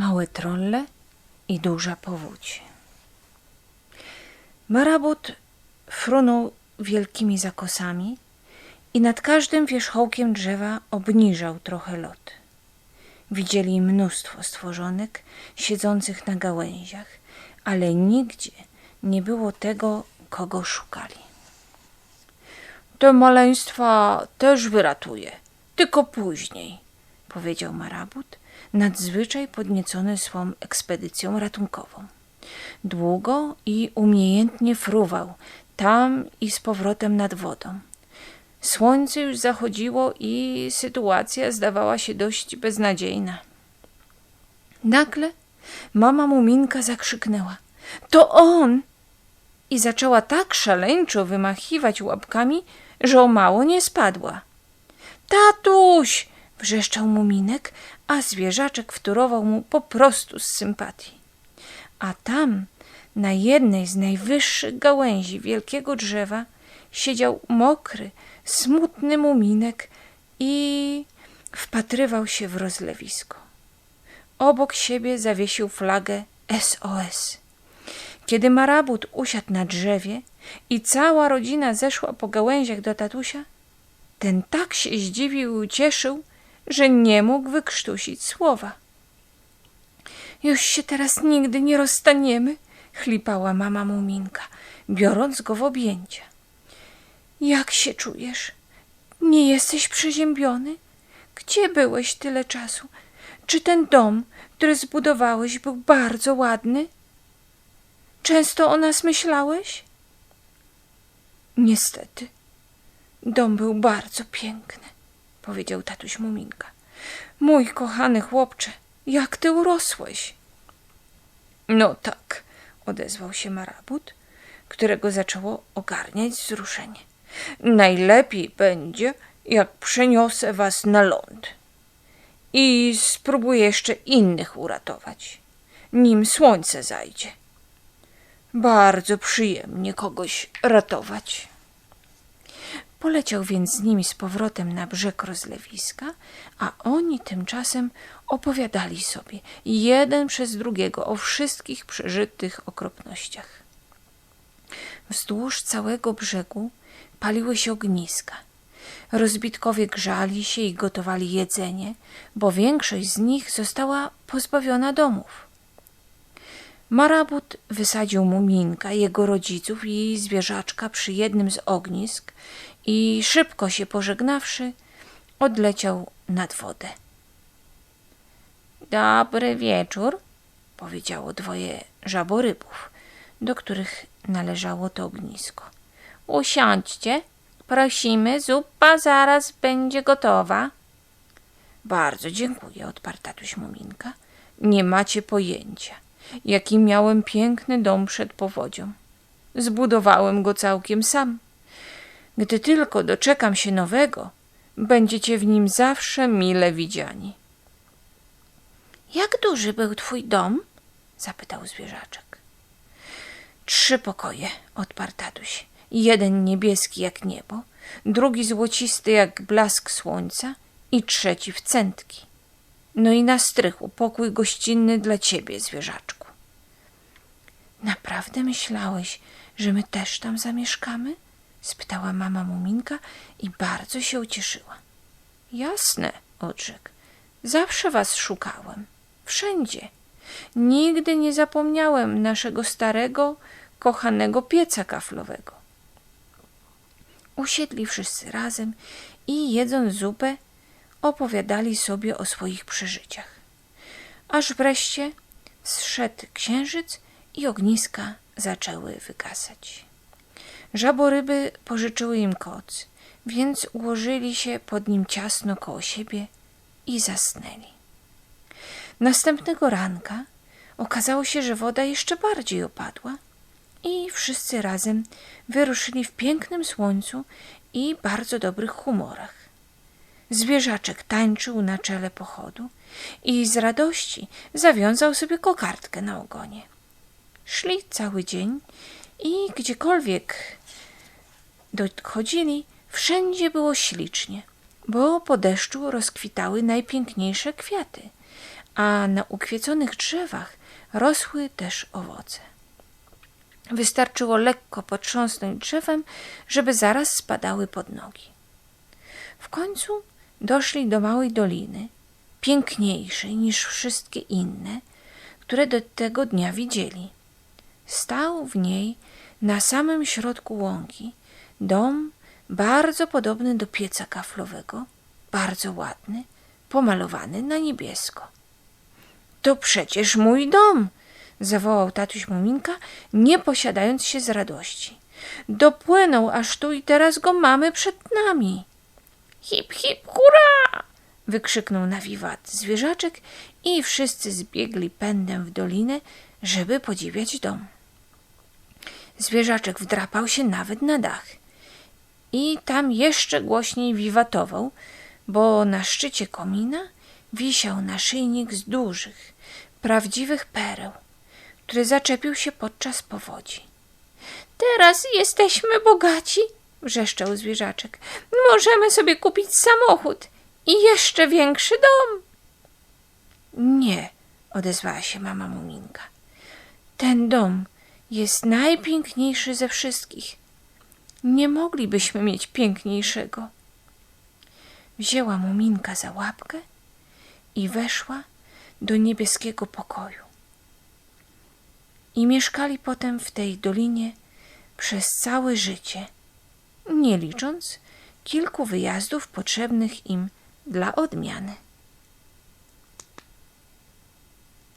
małe trolle i duża powódź. Marabut frunął wielkimi zakosami i nad każdym wierzchołkiem drzewa obniżał trochę lot. Widzieli mnóstwo stworzonek siedzących na gałęziach, ale nigdzie nie było tego, kogo szukali. Te maleństwa też wyratuje, tylko później, powiedział Marabut, nadzwyczaj podniecony swą ekspedycją ratunkową. Długo i umiejętnie fruwał tam i z powrotem nad wodą. Słońce już zachodziło i sytuacja zdawała się dość beznadziejna. Nagle mama Muminka zakrzyknęła: To on! I zaczęła tak szaleńczo wymachiwać łapkami, że o mało nie spadła. Tatuś! wrzeszczał Muminek, a zwierzaczek wtórował mu po prostu z sympatii. A tam, na jednej z najwyższych gałęzi wielkiego drzewa, siedział mokry, smutny muminek i wpatrywał się w rozlewisko. Obok siebie zawiesił flagę SOS. Kiedy marabut usiadł na drzewie i cała rodzina zeszła po gałęziach do tatusia, ten tak się zdziwił i ucieszył, że nie mógł wykrztusić słowa. Już się teraz nigdy nie rozstaniemy, chlipała mama Muminka, biorąc go w objęcia. Jak się czujesz? Nie jesteś przeziębiony? Gdzie byłeś tyle czasu? Czy ten dom, który zbudowałeś, był bardzo ładny? Często o nas myślałeś? Niestety, dom był bardzo piękny, powiedział tatuś Muminka. Mój kochany chłopcze, jak ty urosłeś? No tak, odezwał się marabut, którego zaczęło ogarniać wzruszenie. Najlepiej będzie, jak przeniosę was na ląd. I spróbuję jeszcze innych uratować, nim słońce zajdzie. Bardzo przyjemnie kogoś ratować. Poleciał więc z nimi z powrotem na brzeg rozlewiska, a oni tymczasem opowiadali sobie jeden przez drugiego o wszystkich przeżytych okropnościach. Wzdłuż całego brzegu paliły się ogniska. Rozbitkowie grzali się i gotowali jedzenie, bo większość z nich została pozbawiona domów. Marabut wysadził muminka, jego rodziców i zwierzaczka przy jednym z ognisk i szybko się pożegnawszy, odleciał nad wodę. Dobry wieczór, powiedziało dwoje żaborybów, do których należało to ognisko. Usiądźcie, prosimy, zupa zaraz będzie gotowa. Bardzo dziękuję, odparł tatuś Muminka. Nie macie pojęcia, jaki miałem piękny dom przed powodzią. Zbudowałem go całkiem sam. Gdy tylko doczekam się nowego, będziecie w nim zawsze mile widziani. Jak duży był twój dom? zapytał zwierzaczek. Trzy pokoje, odparł tatuś. Jeden niebieski jak niebo, drugi złocisty jak blask słońca i trzeci w centki. No i na strychu pokój gościnny dla ciebie, zwierzaczku. Naprawdę myślałeś, że my też tam zamieszkamy? Spytała mama Muminka i bardzo się ucieszyła. Jasne, odrzekł. Zawsze was szukałem. Wszędzie. Nigdy nie zapomniałem naszego starego, kochanego pieca kaflowego. Usiedli wszyscy razem i jedząc zupę, opowiadali sobie o swoich przeżyciach. Aż wreszcie zszedł księżyc i ogniska zaczęły wygasać. Żaboryby pożyczyły im koc, więc ułożyli się pod nim ciasno koło siebie i zasnęli. Następnego ranka okazało się, że woda jeszcze bardziej opadła i wszyscy razem wyruszyli w pięknym słońcu i bardzo dobrych humorach. Zwierzaczek tańczył na czele pochodu i z radości zawiązał sobie kokardkę na ogonie. Szli cały dzień i gdziekolwiek dochodzili, wszędzie było ślicznie, bo po deszczu rozkwitały najpiękniejsze kwiaty, a na ukwieconych drzewach rosły też owoce. Wystarczyło lekko potrząsnąć drzewem, żeby zaraz spadały pod nogi. W końcu doszli do małej doliny, piękniejszej niż wszystkie inne, które do tego dnia widzieli. Stał w niej na samym środku łąki dom bardzo podobny do pieca kaflowego, bardzo ładny, pomalowany na niebiesko. To przecież mój dom! zawołał tatuś Muminka, nie posiadając się z radości. Dopłynął aż tu i teraz go mamy przed nami. Hip, hip, hurra! wykrzyknął na wiwat zwierzaczek i wszyscy zbiegli pędem w dolinę, żeby podziwiać dom. Zwierzaczek wdrapał się nawet na dach i tam jeszcze głośniej wiwatował, bo na szczycie komina wisiał naszyjnik z dużych, prawdziwych pereł, który zaczepił się podczas powodzi. Teraz jesteśmy bogaci, wrzeszczał zwierzaczek. Możemy sobie kupić samochód i jeszcze większy dom. Nie, odezwała się mama Muminka. Ten dom jest najpiękniejszy ze wszystkich. Nie moglibyśmy mieć piękniejszego. Wzięła Muminka za łapkę i weszła do niebieskiego pokoju. I mieszkali potem w tej dolinie przez całe życie, nie licząc kilku wyjazdów potrzebnych im dla odmiany.